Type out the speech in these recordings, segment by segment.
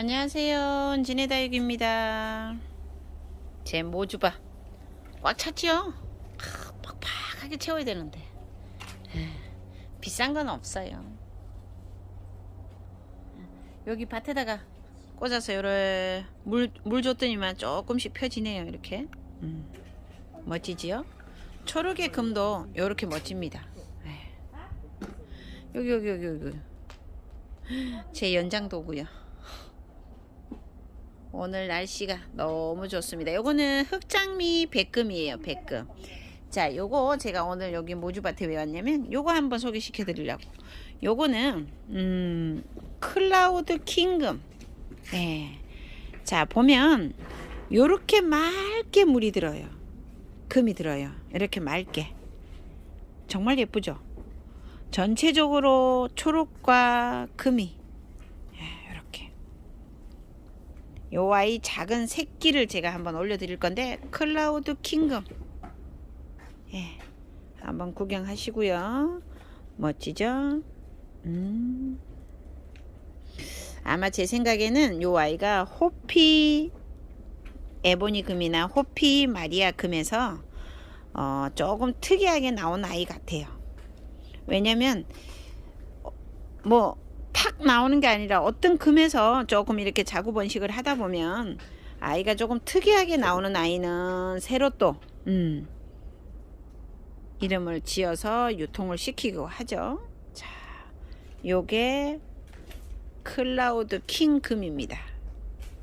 안녕하세요. 진해다육입니다. 제 모주바 꽉 찼지요? 아, 팍팍하게 채워야 되는데 비싼 건 없어요. 여기 밭에다가 꽂아서 요래 물, 물 줬더니만 조금씩 펴지네요. 이렇게 음, 멋지지요? 초록의 금도 요렇게 멋집니다. 여기 여기 여기 여기 제 연장 도구요. 오늘 날씨가 너무 좋습니다. 요거는 흑장미 백금이에요. 백금. 자, 요거 제가 오늘 여기 모주밭에 왜 왔냐면 요거 한번 소개시켜 드리려고. 요거는 음 클라우드 킹금. 네. 자, 보면 요렇게 맑게 물이 들어요. 금이 들어요. 이렇게 맑게. 정말 예쁘죠? 전체적으로 초록과 금이 예, 이렇게 요 아이 작은 새끼를 제가 한번 올려드릴 건데 클라우드 킹금 예 한번 구경하시고요. 멋지죠? 음. 아마 제 생각에는 요 아이가 호피 에보니 금이나 호피 마리아 금에서 어, 조금 특이하게 나온 아이 같아요. 왜냐면 뭐 탁 나오는 게 아니라 어떤 금에서 조금 이렇게 자구 번식을 하다 보면 아이가 조금 특이하게 나오는 아이는 새로 또 음, 이름을 지어서 유통을 시키고 하죠. 자, 요게 클라우드 킹 금입니다.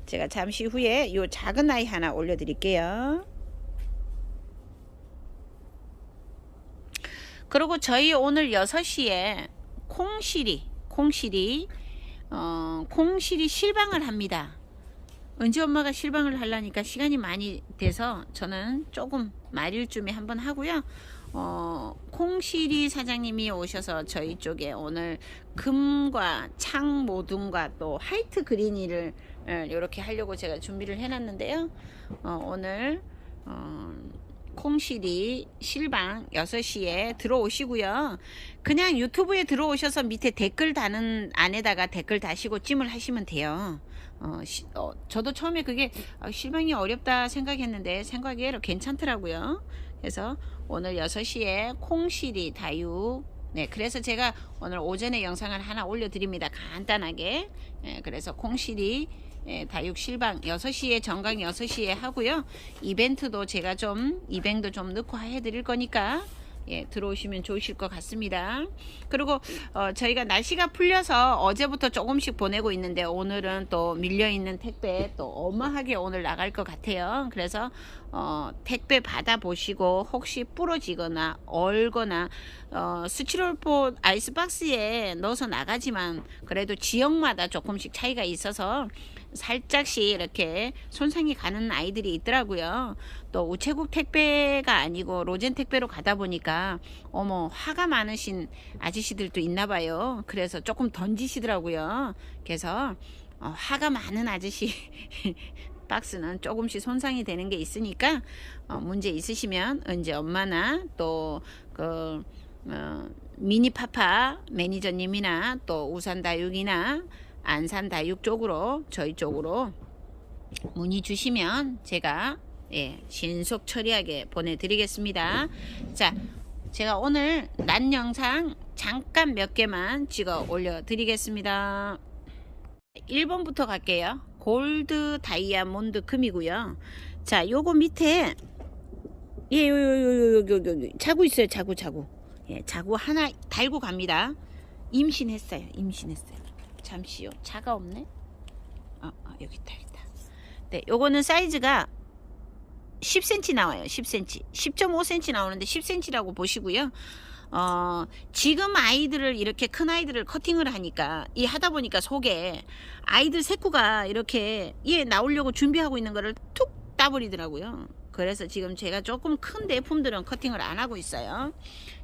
제가 잠시 후에 요 작은 아이 하나 올려드릴게요. 그리고 저희 오늘 6시에 콩실이 콩실이 어, 콩실이 실방을 합니다. 은지 엄마가 실방을 하려니까 시간이 많이 돼서 저는 조금 말일쯤에 한번 하고요. 어, 콩실이 사장님이 오셔서 저희 쪽에 오늘 금과 창 모둠과 또 화이트 그린이를 이렇게 하려고 제가 준비를 해놨는데요. 어, 오늘 어, 콩실이 실방 6시에 들어오시고요. 그냥 유튜브에 들어오셔서 밑에 댓글 다는 안에다가 댓글 다시고 찜을 하시면 돼요. 어, 시, 어, 저도 처음에 그게 아, 실방이 어렵다 생각했는데 생각외로 괜찮더라고요. 그래서 오늘 6시에 콩실이 다육 네, 그래서 제가 오늘 오전에 영상을 하나 올려드립니다. 간단하게. 네, 그래서 콩실이 예, 다육 실방 6시에 정강 6시에 하고요. 이벤트도 제가 좀 이벤도 좀 넣고 해드릴 거니까 예, 들어오시면 좋으실 것 같습니다. 그리고 어, 저희가 날씨가 풀려서 어제부터 조금씩 보내고 있는데 오늘은 또 밀려 있는 택배 또 어마하게 오늘 나갈 것 같아요. 그래서 어, 택배 받아 보시고 혹시 부러지거나 얼거나 어, 스티로폼 아이스박스에 넣어서 나가지만 그래도 지역마다 조금씩 차이가 있어서 살짝씩 이렇게 손상이 가는 아이들이 있더라고요. 또 우체국 택배가 아니고 로젠 택배로 가다 보니까 어머 화가 많으신 아저씨들도 있나 봐요. 그래서 조금 던지시더라고요. 그래서 어, 화가 많은 아저씨 박스는 조금씩 손상이 되는 게 있으니까 어, 문제 있으시면 언제 엄마나 또그 어, 미니파파 매니저님이나 또 우산다육이나 안산 다육 쪽으로 저희 쪽으로 문의 주시면 제가 예, 신속 처리하게 보내드리겠습니다. 자, 제가 오늘 난 영상 잠깐 몇 개만 찍어 올려드리겠습니다. 1번부터 갈게요. 골드 다이아몬드 금이고요. 자, 요거 밑에 예, 요, 요, 요, 요, 요, 요, 요, 자구 있어요. 자구, 자구. 예, 자구 하나 달고 갑니다. 임신했어요. 임신했어요. 잠시요. 차가 없네. 어, 어 여기 있다, 여기 있다. 네, 요거는 사이즈가 10cm 나와요. 10cm. 10.5cm 나오는데 10cm라고 보시고요. 어, 지금 아이들을 이렇게 큰 아이들을 커팅을 하니까 이 하다 보니까 속에 아이들 색구가 이렇게 얘 나오려고 준비하고 있는 거를 툭 따버리더라고요. 그래서 지금 제가 조금 큰 대품들은 커팅을 안 하고 있어요.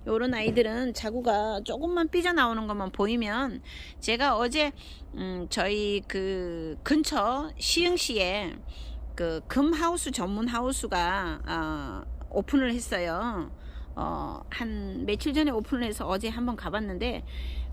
요런 아이들은 자구가 조금만 삐져나오는 것만 보이면 제가 어제 음 저희 그 근처 시흥시에 그 금하우스 전문 하우스가 어 오픈을 했어요. 어, 한 며칠 전에 오픈을 해서 어제 한번 가봤는데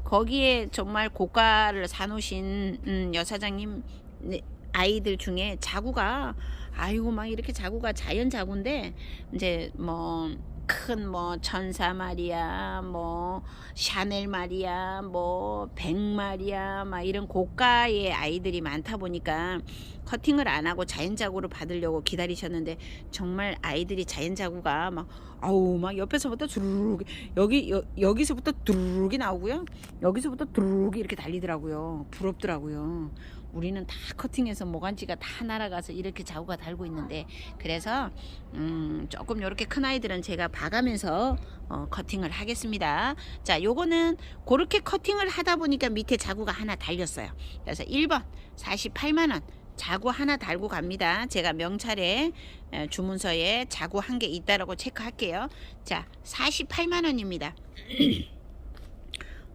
거기에 정말 고가를 사놓으신 음, 여사장님 네, 아이들 중에 자구가 아이고 막 이렇게 자구가 자연 자구인데 이제 뭐 큰 뭐 천사 말이야 뭐 샤넬 말이야 뭐 백 말이야 막 이런 고가의 아이들이 많다 보니까 커팅을 안 하고 자연 자구로 받으려고 기다리셨는데 정말 아이들이 자연 자구가 막 아우 막 옆에서부터 두루룩 여기 여, 여기서부터 두루룩이 나오고요. 여기서부터 두루룩이 이렇게 달리더라고요. 부럽더라고요 우리는 다 커팅해서 모간지가 다 날아가서 이렇게 자구가 달고 있는데 그래서 음 조금 이렇게 큰 아이들은 제가 봐가면서 어, 커팅을 하겠습니다 자 요거는 그렇게 커팅을 하다 보니까 밑에 자구가 하나 달렸어요 그래서 1번 48만원 자구 하나 달고 갑니다. 제가 명찰에 에, 주문서에 자구 한 개 있다라고 체크할게요. 자, 48만 원입니다.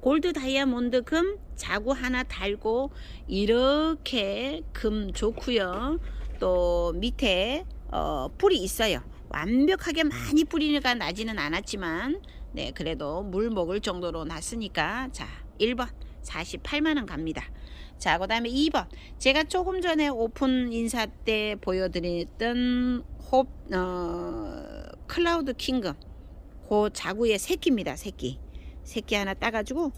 골드 다이아몬드 금 자구 하나 달고 이렇게 금 좋고요. 또 밑에 어, 뿔이 있어요. 완벽하게 많이 뿌리가 나지는 않았지만 네 그래도 물 먹을 정도로 났으니까 자 1번 48만 원 갑니다. 자, 그 다음에 2번. 제가 조금 전에 오픈 인사 때 보여드렸던 홉, 어, 클라우드 킹금. 그 자구의 새끼입니다, 새끼. 새끼 하나 따가지고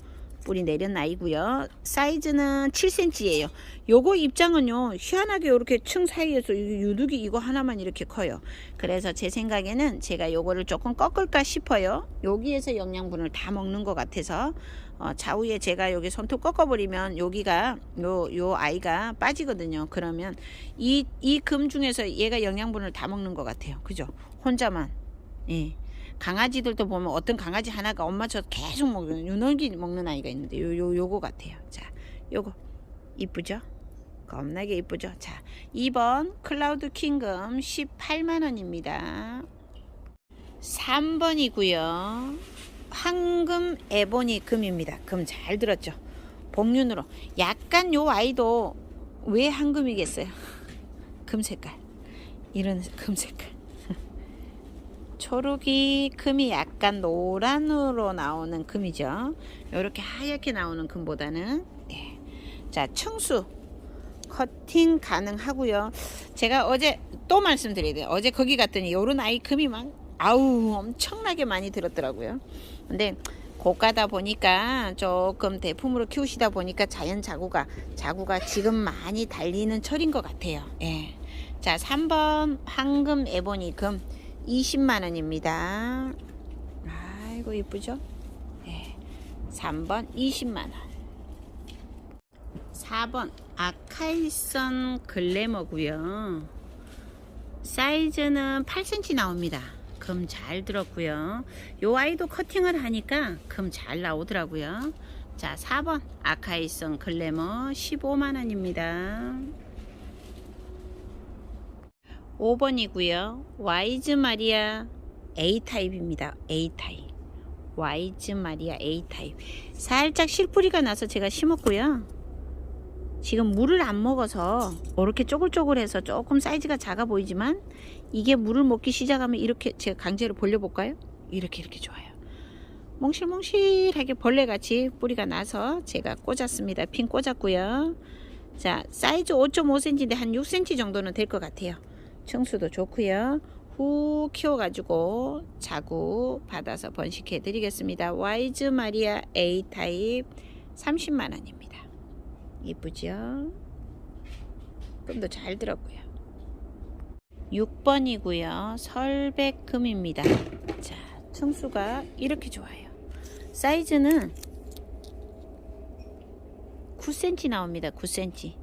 뿌리 내려놔이고요. 사이즈는 7cm예요. 요거 입장은요, 희한하게 이렇게 층 사이에서 이 유두기 이거 하나만 이렇게 커요. 그래서 제 생각에는 제가 요거를 조금 꺾을까 싶어요. 여기에서 영양분을 다 먹는 것 같아서 어, 좌우에 제가 여기 손톱 꺾어버리면 여기가 요, 요 아이가 빠지거든요. 그러면 이, 이 금 중에서 얘가 영양분을 다 먹는 것 같아요. 그죠? 혼자만. 예. 강아지들도 보면 어떤 강아지 하나가 엄마처럼 계속 먹는, 유널기 먹는 아이가 있는데 요, 요, 요거 같아요. 자, 요거. 이쁘죠? 겁나게 이쁘죠? 자, 2번 클라우드 킹금 18만 원입니다. 3번이고요. 황금 에보니 금입니다. 금 잘 들었죠? 복륜으로 약간 요 아이도 왜 황금이겠어요? 금 색깔 이런 금 색깔 초록이 금이 약간 노란으로 나오는 금이죠. 이렇게 하얗게 나오는 금보다는 네. 자 청수 커팅 가능하고요. 제가 어제 또 말씀드려야 돼요. 어제 거기 갔더니 요런 아이 금이 막 아우 엄청나게 많이 들었더라고요. 근데 고가다 보니까 조금 대품으로 키우시다 보니까 자연 자구가 자구가 지금 많이 달리는 철인 것 같아요. 예. 자, 3번 황금 에보니 금 20만 원입니다. 아이고 이쁘죠? 예. 3번 20만 원. 4번 아카이선 글래머고요. 사이즈는 8cm 나옵니다. 금 잘 들었고요. 요 아이도 커팅을 하니까 금 잘 나오더라고요. 자, 4번 아카이선 글래머 15만 원입니다. 5번이고요. 와이즈 마리아 A 타입입니다. A 타입. 와이즈 마리아 A 타입. 살짝 실뿌리가 나서 제가 심었고요. 지금 물을 안 먹어서 이렇게 쪼글쪼글해서 조금 사이즈가 작아 보이지만 이게 물을 먹기 시작하면 이렇게 제가 강제로 벌려볼까요? 이렇게 이렇게 좋아요. 몽실몽실하게 벌레같이 뿌리가 나서 제가 꽂았습니다. 핀 꽂았고요. 자 사이즈 5.5cm인데 한 6cm 정도는 될 것 같아요. 청수도 좋고요. 후 키워가지고 자구 받아서 번식해 드리겠습니다. 와이즈 마리아 A 타입 30만 원입니다. 이쁘죠? 금도 잘 들었고요. 6번이고요. 설백금입니다. 자, 청수가 이렇게 좋아요. 사이즈는 9cm 나옵니다. 9cm.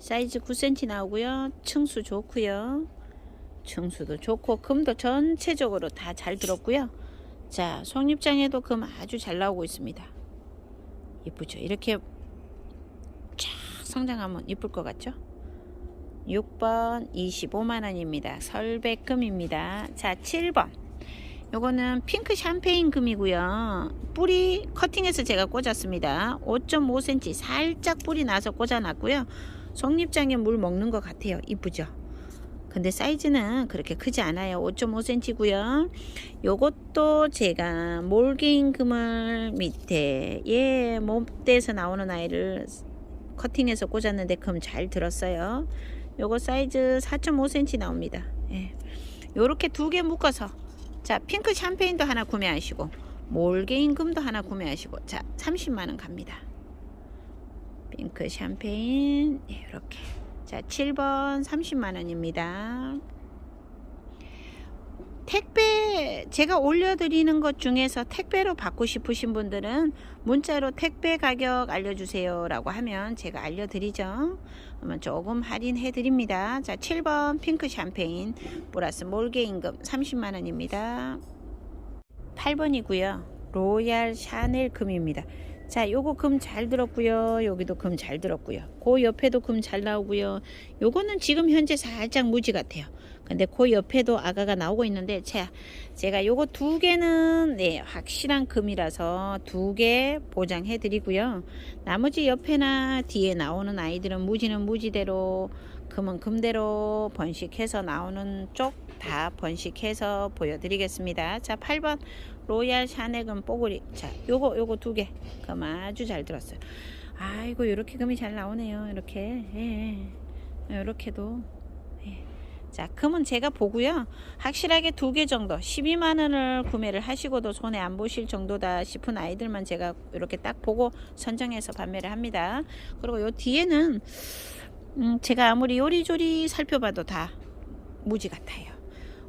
사이즈 9cm 나오고요. 층수 좋고요. 층수도 좋고 금도 전체적으로 다 잘 들었고요. 자, 속립장에도 금 아주 잘 나오고 있습니다. 이쁘죠? 이렇게 쫙 성장하면 이쁠 것 같죠? 6번 25만원입니다. 설백금입니다. 자 7번 요거는 핑크 샴페인 금이고요. 뿌리 커팅해서 제가 꽂았습니다. 5.5cm 살짝 뿌리 나서 꽂아놨고요. 속립장에 물 먹는 것 같아요. 이쁘죠? 근데 사이즈는 그렇게 크지 않아요. 5.5cm고요. 요것도 제가 몰개인 그물 밑에 예 몸대에서 나오는 아이를 커팅해서 꽂았는데 금 잘 들었어요. 요거 사이즈 4.5cm 나옵니다. 예. 요렇게 두 개 묶어서 자 핑크 샴페인도 하나 구매하시고 몰개인 금도 하나 구매하시고 자 30만원 갑니다. 핑크 샴페인 예, 이렇게 자 7번 30만원입니다. 택배 제가 올려드리는 것 중에서 택배로 받고 싶으신 분들은 문자로 택배 가격 알려주세요 라고 하면 제가 알려드리죠. 그러면 조금 할인해 드립니다. 자 7번 핑크 샴페인 플러스 몰개 임금 30만원입니다. 8번이고요. 로얄 샤넬 금입니다 자 요거 금 잘 들었고요. 여기도 금 잘 들었고요. 그 옆에도 금 잘 나오고요. 요거는 지금 현재 살짝 무지 같아요. 근데 그 옆에도 아가가 나오고 있는데 자, 제가 요거 두 개는 네, 확실한 금이라서 두 개 보장해 드리고요. 나머지 옆에나 뒤에 나오는 아이들은 무지는 무지대로 금은 금대로 번식해서 나오는 쪽 다 번식해서 보여드리겠습니다. 자, 8번 로얄 샤넬금 뽀글이. 자, 요거 요거 두 개. 금 아주 잘 들었어요. 아이고, 요렇게 금이 잘 나오네요. 이렇게. 예. 요렇게도 자, 금은 제가 보고요. 확실하게 두 개 정도, 12만 원을 구매를 하시고도 손에 안 보실 정도다 싶은 아이들만 제가 이렇게 딱 보고 선정해서 판매를 합니다. 그리고 요 뒤에는 음, 제가 아무리 요리조리 살펴봐도 다 무지 같아요.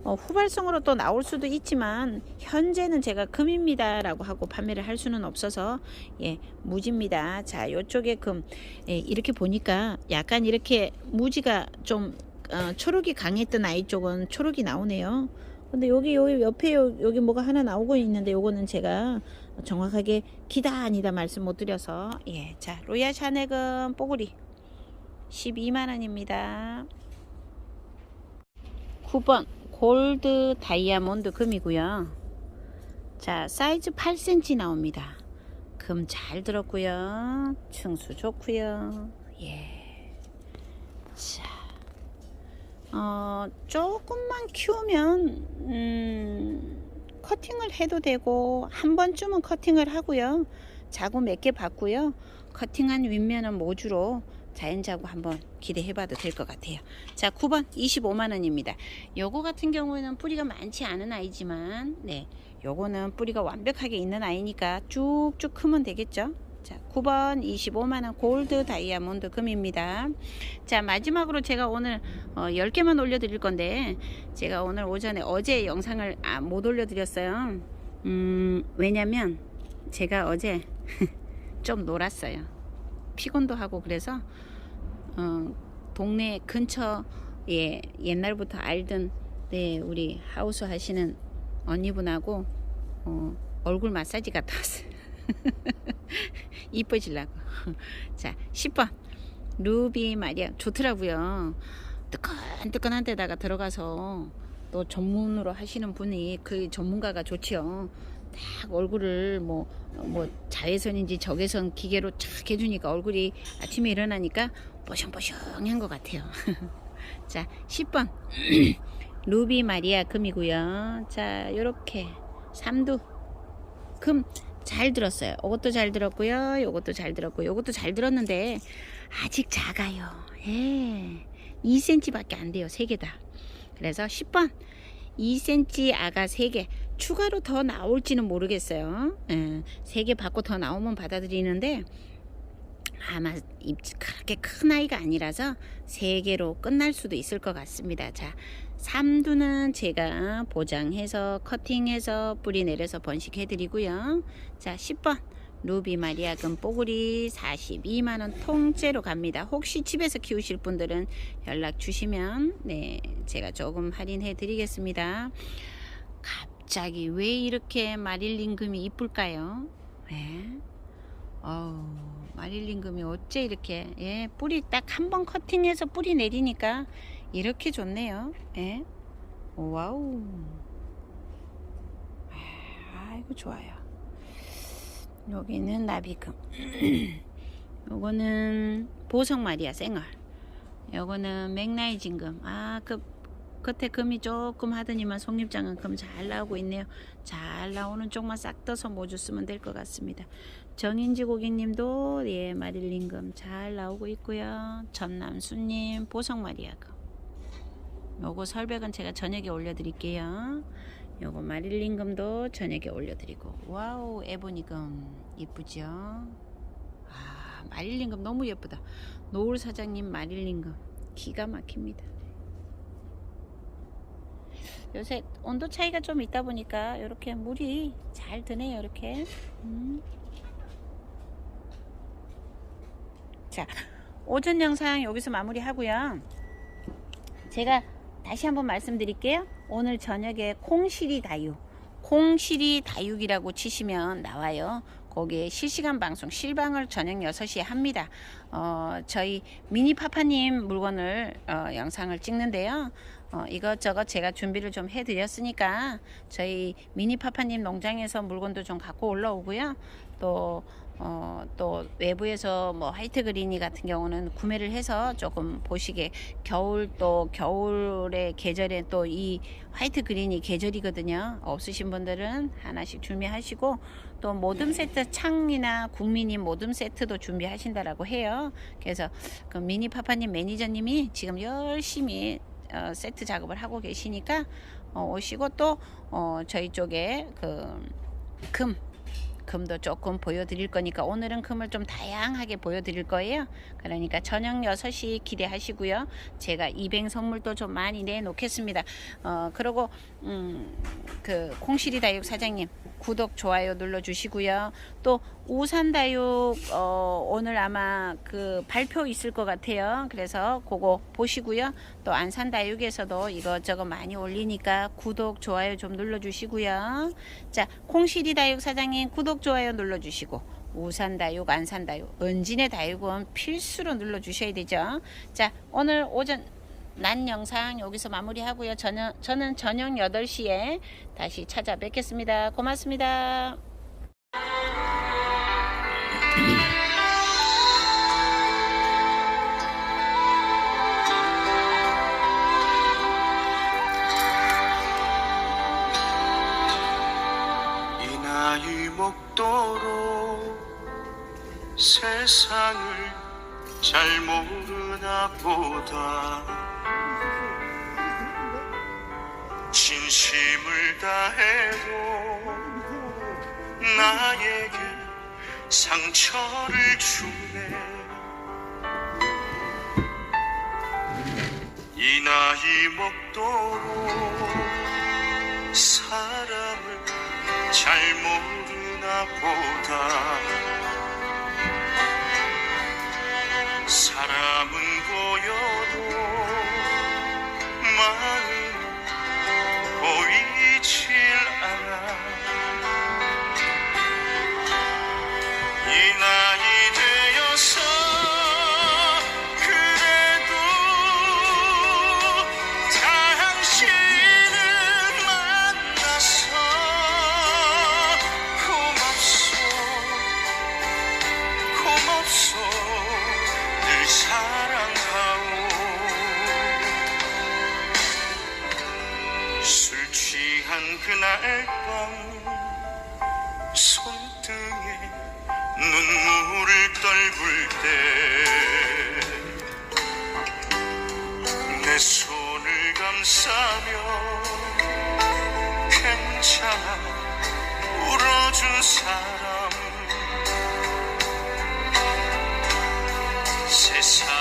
어, 후발성으로 또 나올 수도 있지만 현재는 제가 금입니다 라고 하고 판매를 할 수는 없어서 예 무지입니다. 자 요쪽에 금 예, 이렇게 보니까 약간 이렇게 무지가 좀 어, 초록이 강했던 아이 쪽은 초록이 나오네요. 근데 여기 여기 옆에 요, 여기 뭐가 하나 나오고 있는데 요거는 제가 정확하게 기다 아니다 말씀 못 드려서 예. 자, 로얄 샤넬금 뽀글이 12만 원입니다. 9번 골드 다이아몬드 금이고요. 자, 사이즈 8cm 나옵니다. 금 잘 들었고요. 층수 좋고요. 예. 자, 어, 조금만 키우면 음, 커팅을 해도 되고 한 번쯤은 커팅을 하고요. 자구 몇 개 받고요. 커팅한 윗면은 모주로 자연자구 한번 기대해 봐도 될 것 같아요. 자, 9번 25만 원입니다. 요거 같은 경우에는 뿌리가 많지 않은 아이지만, 네, 요거는 뿌리가 완벽하게 있는 아이니까 쭉쭉 크면 되겠죠. 자, 9번 25만원 골드 다이아몬드 금입니다. 자, 마지막으로 제가 오늘 어, 10개만 올려 드릴 건데, 제가 오늘 오전에 어제 영상을 아, 못 올려 드렸어요. 음, 왜냐면 제가 어제 좀 놀았어요. 피곤도 하고 그래서, 어, 동네 근처에 옛날부터 알던 네, 우리 하우스 하시는 언니분하고 어, 얼굴 마사지 갔다 왔어요. 이뻐지려고. 자, 10번. 루비 마리아. 좋더라고요. 뜨끈뜨끈한 데다가 들어가서 또 전문으로 하시는 분이 그 전문가가 좋지요. 딱 얼굴을 뭐, 뭐 자외선인지 적외선 기계로 착 해주니까 얼굴이 아침에 일어나니까 뽀송뽀송한 것 같아요. 자, 10번. 루비 마리아 금이고요. 자, 요렇게 삼두 금 잘 들었어요. 이것도 잘 들었고요. 이것도 잘 들었고, 요것도 잘 들었는데 아직 작아요. 예. 2cm밖에 안 돼요. 세 개 다. 그래서 10번 2cm 아가 3개 추가로 더 나올지는 모르겠어요. 예. 3개 받고 더 나오면 받아들이는데 아마 그렇게 큰 아이가 아니라서 3개로 끝날 수도 있을 것 같습니다. 자, 삼두는 제가 보장해서 커팅해서 뿌리 내려서 번식해 드리고요. 자, 10번 루비 마리아금 뽀글이 42만원 통째로 갑니다. 혹시 집에서 키우실 분들은 연락 주시면 네 제가 조금 할인해 드리겠습니다. 갑자기 왜 이렇게 마릴린 금이 이쁠까요? 네. 어우, 마릴린 금이 어째 이렇게 예, 뿌리 딱 한 번 커팅해서 뿌리 내리니까 이렇게 좋네요. 예. 와우. 아이고 좋아요. 여기는 나비금. 요거는 보석 마리아 생얼. 요거는 맥나이진금. 아, 그 끝에 금이 조금 하더니만 속립장은 금 잘 나오고 있네요. 잘 나오는 쪽만 싹 떠서 모주 쓰면 될 것 같습니다. 정인지 고객님도 예 마릴린 금 잘 나오고 있고요. 전남수님 보석 마리아금. 요거 설백은 제가 저녁에 올려드릴게요. 요거 마릴린 금도 저녁에 올려드리고 와우 에보니 금 이쁘죠? 아 마릴린 금 너무 예쁘다. 노을 사장님 마릴린 금 기가 막힙니다. 요새 온도 차이가 좀 있다 보니까 이렇게 물이 잘 드네요. 이렇게. 음. 자, 오전 영상 여기서 마무리 하고요. 제가 다시 한번 말씀드릴게요. 오늘 저녁에 콩시리 다육, 콩시리 다육이라고 치시면 나와요. 거기에 실시간 방송 실방을 저녁 6시에 합니다. 어, 저희 미니 파파님 물건을 어, 영상을 찍는데요. 어, 이것저것 제가 준비를 좀 해드렸으니까 저희 미니 파파님 농장에서 물건도 좀 갖고 올라오고요. 또 어, 또 외부에서 뭐 화이트 그린이 같은 경우는 구매를 해서 조금 보시게 겨울 또 겨울의 계절에 또 이 화이트 그린이 계절이거든요. 없으신 분들은 하나씩 준비하시고 또 모듬 세트 창이나 국민이 모듬 세트도 준비하신다라고 해요. 그래서 그 미니 파파님 매니저님이 지금 열심히 어, 세트 작업을 하고 계시니까 어, 오시고 또 어, 저희 쪽에 그 금 금도 조금 보여드릴 거니까 오늘은 금을 좀 다양하게 보여드릴 거예요. 그러니까 저녁 6시 기대하시고요. 제가 이뱅 선물도 좀 많이 내놓겠습니다. 어, 그리고 음, 그 콩시리 다육 사장님 구독 좋아요 눌러주시고요. 또 우산 다육 어, 오늘 아마 그 발표 있을 것 같아요. 그래서 그거 보시고요. 또 안산 다육에서도 이것저것 많이 올리니까 구독 좋아요 좀 눌러주시고요. 자 콩시리 다육 사장님 구독 좋아요 눌러주시고 우산 다육, 안산 다육, 은진의 다육은 필수로 눌러주셔야 되죠. 자, 오늘 오전 난 영상 여기서 마무리하고요. 저녁, 저는 저녁 8시에 다시 찾아뵙겠습니다. 고맙습니다. 이 나이 먹도록 세상을 잘 모르나 보다. 진심을 다해도 나에게 상처를 주네. 이 나이 먹도록 사람을 잘 모르나 보다. 사람은 se.